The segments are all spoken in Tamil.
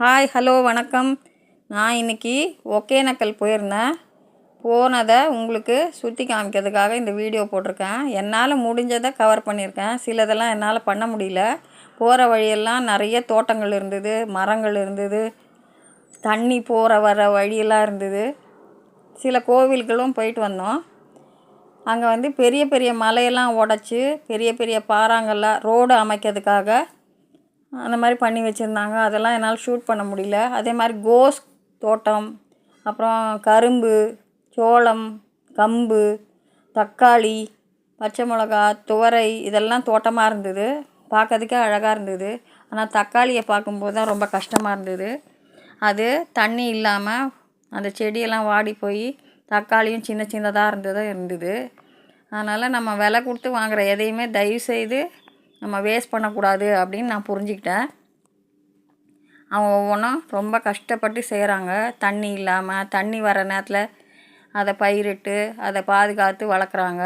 ஹாய் ஹலோ வணக்கம். நான் இன்றைக்கி ஒகேனக்கல் போயிருந்தேன். போனதை உங்களுக்கு சுற்றி காமிக்கிறதுக்காக இந்த வீடியோ போட்டிருக்கேன். என்னால் முடிஞ்சதை கவர் பண்ணியிருக்கேன். சிலதெல்லாம் என்னால் பண்ண முடியல. போகிற வழியெல்லாம் நிறைய தோட்டங்கள் இருந்தது மரங்கள் இருந்தது தண்ணி போகிற வர வழியெல்லாம் இருந்தது. சில கோவில்களும் போயிட்டு வந்தோம். அங்கே வந்து பெரிய பெரிய மலையெல்லாம் உடச்சி பெரிய பெரிய பாறாங்கள்லாம் ரோடு அமைக்கிறதுக்காக அந்த மாதிரி பண்ணி வச்சுருந்தாங்க. அதெல்லாம் என்னால் ஷூட் பண்ண முடியல. அதே மாதிரி கோஸ் தோட்டம் அப்புறம் கரும்பு சோளம் கம்பு தக்காளி பச்சை மிளகா துவரை இதெல்லாம் தோட்டமாக இருந்தது. பார்க்கறதுக்கே அழகாக இருந்தது. ஆனால் தக்காளியை பார்க்கும்போது தான் ரொம்ப கஷ்டமாக இருந்தது. அது தண்ணி இல்லாமல் அந்த செடியெல்லாம் வாடி போய் தக்காளியும் சின்ன சின்னதாக இருந்ததாக இருந்தது. அதனால் நம்ம விலை கொடுத்து வாங்குகிற எதையுமே தயவுசெய்து நம்ம வேஸ்ட் பண்ணக்கூடாது அப்படின்னு நான் புரிஞ்சுக்கிட்டேன். அவங்க ஒவ்வொன்றும் ரொம்ப கஷ்டப்பட்டு செய்கிறாங்க தண்ணி இல்லாமல் தண்ணி வர நேரத்தில் அதை பயிரிட்டு அதை பாதுகாத்து வளர்க்குறாங்க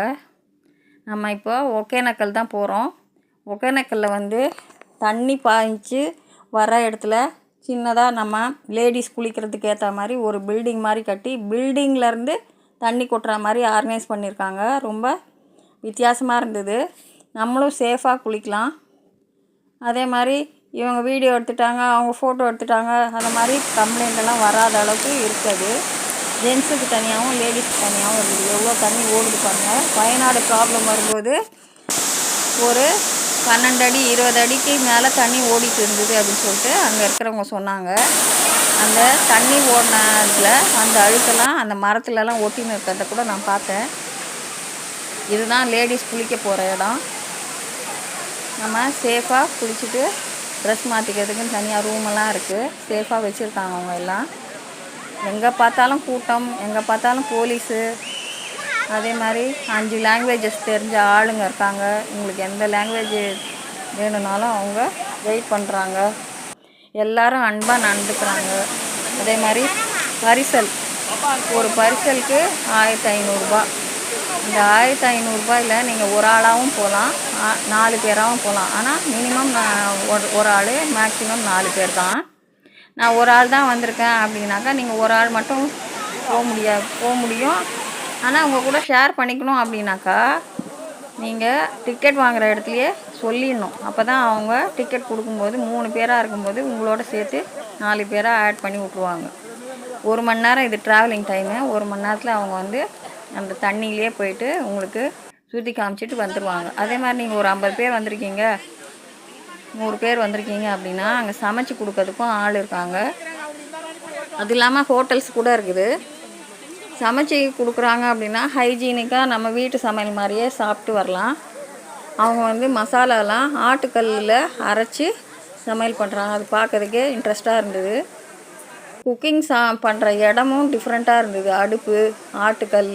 நம்ம இப்போ ஒகேனக்கல் தான் போகிறோம் ஒகேனக்கல்லில் வந்து தண்ணி பாய்ச்சி வர இடத்துல சின்னதாக நம்ம லேடிஸ் குளிக்கிறதுக்கு ஏற்ற மாதிரி ஒரு பில்டிங் மாதிரி கட்டி பில்டிங்லேருந்து தண்ணி கொட்டுற மாதிரி ஆர்கனைஸ் பண்ணியிருக்காங்க ரொம்ப வித்தியாசமாக இருந்தது. நம்மளும் சேஃபாக குளிக்கலாம். அதே மாதிரி இவங்க வீடியோ எடுத்துட்டாங்க அவங்க ஃபோட்டோ எடுத்துட்டாங்க அந்த மாதிரி கம்ப்ளைண்ட் வராத அளவுக்கு இருக்குது. ஜென்ஸுக்கு தனியாகவும் லேடிஸ்க்கு தனியாகவும் இருக்குது. எவ்வளோ தண்ணி ஓடுது பாருங்கள் வயநாடு ப்ராப்ளம் வரும்போது ஒரு பன்னெண்டு அடி இருபது அடிக்கு மேலே தண்ணி ஓடிட்டு இருந்தது அப்படின்னு சொல்லிட்டு அங்கே இருக்கிறவங்க சொன்னாங்க. அந்த தண்ணி ஓடினதில் அந்த அழுக்கெல்லாம் அந்த மரத்துலலாம் ஒட்டின்னு இருக்கிறத கூட நான் பார்த்தேன். இதுதான் லேடிஸ் குளிக்க போகிற இடம். நம்ம சேஃபாக குளிச்சுட்டு ட்ரெஸ் மாற்றிக்கிறதுக்குன்னு தனியாக ரூமெல்லாம் இருக்குது சேஃபாக வச்சுருக்காங்க அவங்க எல்லாம். எங்கே பார்த்தாலும் கூட்டம் எங்கே பார்த்தாலும் போலீஸு அதே மாதிரி அஞ்சு லாங்குவேஜஸ் தெரிஞ்ச ஆளுங்க இருக்காங்க. உங்களுக்கு எந்த லாங்குவேஜ் வேணும்னாலும் அவங்க வெயிட் பண்ணுறாங்க எல்லாரும் அன்பாக நடந்துக்கிறாங்க. அதே மாதிரி பரிசல். ஒரு பரிசலுக்கு ஆயிரத்தி ஐநூறுரூபா இந்த ஆயிரத்தி ஐநூறுரூபாயில் நீங்கள் ஒரு ஆளாகவும் போகலாம் நாலு பேராகவும் போகலாம் ஆனால் மினிமம் நான் ஒரு ஒரு ஆள் மேக்ஸிமம் நாலு பேர் தான். நான் ஒரு ஆள் தான் வந்திருக்கேன் அப்படின்னாக்கா நீங்கள் ஒரு ஆள் மட்டும் போக முடியாது போக முடியும். ஆனால் உங்கள் கூட ஷேர் பண்ணிக்கணும் அப்படின்னாக்கா நீங்கள் டிக்கெட் வாங்குகிற இடத்துலையே சொல்லிடணும். அப்போ தான் அவங்க டிக்கெட் கொடுக்கும்போது மூணு பேராக இருக்கும்போது உங்களோட சேர்த்து நாலு பேராக ஆட் பண்ணி விட்ருவாங்க ஒரு மணி நேரம் இது ட்ராவலிங் டைமு ஒரு மணி நேரத்தில் அவங்க வந்து அந்த தண்ணியிலே போயிட்டு உங்களுக்கு சுற்றி காமிச்சிட்டு வந்துடுவாங்க அதே மாதிரி நீங்கள் ஒரு ஐம்பது பேர் வந்திருக்கீங்க நூறு பேர் வந்திருக்கீங்க அப்படின்னா அங்கே சமைச்சு கொடுக்கறதுக்கும் ஆள் இருக்காங்க. அது இல்லாமல் ஹோட்டல்ஸ் கூட இருக்குது. சமைச்சி கொடுக்குறாங்க அப்படின்னா ஹைஜீனிக்காக நம்ம வீட்டு சமையல் மாதிரியே சாப்பிட்டு வரலாம். அவங்க வந்து மசாலாலாம் ஆட்டுக்கல்லில் அரைச்சி சமையல் பண்ணுறாங்க அது பார்க்கறதுக்கே இன்ட்ரெஸ்ட்டாக இருந்தது. குக்கிங் சா பண்ணுற இடமும் டிஃப்ரெண்ட்டாக இருந்தது. அடுப்பு ஆட்டுக்கல்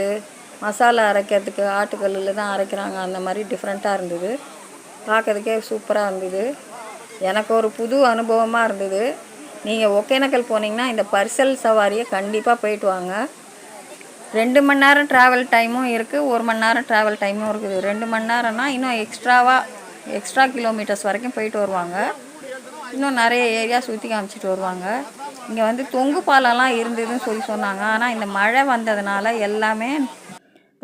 மசாலா அரைக்கிறதுக்கு ஆட்டுக்கல்லில் தான் அரைக்கிறாங்க. அந்த மாதிரி டிஃப்ரெண்ட்டாக இருந்தது. பார்க்கறதுக்கே சூப்பராக இருந்தது. எனக்கு ஒரு புது அனுபவமாக இருந்தது. நீங்கள் ஒகேனக்கல் போனீங்கன்னா இந்த பரிசல் சவாரியை கண்டிப்பாக போயிட்டு வாங்க. ரெண்டு மணி நேரம் ட்ராவல் டைமும் இருக்குது ஒரு மணி நேரம் ட்ராவல் டைமும் இருக்குது. ரெண்டு மணி நேரம்னா இன்னும் எக்ஸ்ட்ராவாக எக்ஸ்ட்ரா கிலோமீட்டர்ஸ் வரைக்கும் போயிட்டு வருவாங்க. இன்னும் நிறைய ஏரியா சுற்றி காமிச்சிட்டு வருவாங்க. இங்கே வந்து தொங்கு பாலம்லாம் இருந்ததுன்னு சொல்லி சொன்னாங்க. ஆனால் இந்த மழை வந்ததுனால எல்லாமே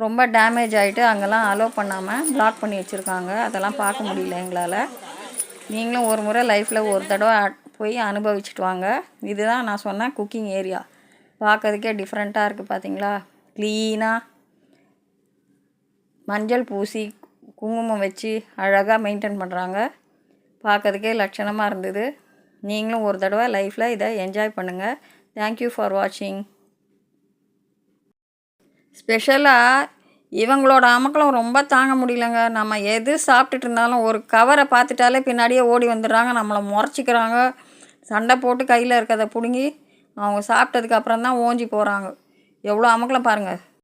ரொம்ப டேமேஜ் ஆகிட்டு அங்கெல்லாம் அலோவ் பண்ணாமல் பிளாக் பண்ணி வச்சுருக்காங்க. அதெல்லாம் பார்க்க முடியல எங்களால். நீங்களும் ஒரு முறை லைஃப்பில் ஒரு தடவை போய் அனுபவிச்சுட்டு வாங்க. இதுதான் நான் சொன்னேன் குக்கிங் ஏரியா பார்க்கறதுக்கே டிஃப்ரெண்ட்டாக இருக்குது பார்த்தீங்களா க்ளீனாக மஞ்சள் பூசி குங்குமம் வச்சு அழகாக மெயின்டைன் பண்ணுறாங்க பார்க்கறதுக்கே லட்சணமாக இருந்தது. நீங்களும் ஒரு தடவை லைஃப்பில் இதை என்ஜாய் பண்ணுங்கள் தேங்க்யூ ஃபார் வாட்சிங் ஸ்பெஷலாக இவங்களோட அமக்கலம் ரொம்ப தாங்க முடியலங்க. நம்ம எது சாப்பிட்டுட்டு இருந்தாலும் ஒரு கவரை பார்த்துட்டாலே பின்னாடியே ஓடி வந்துடுறாங்க. நம்மளை முறைச்சிக்கிறாங்க. சண்டை போட்டு கையில் இருக்கிறத பிடுங்கி அவங்க சாப்பிட்டதுக்கு அப்புறம் தான் ஓஞ்சி போகிறாங்க எவ்வளோ அமக்கலம் பாருங்கள்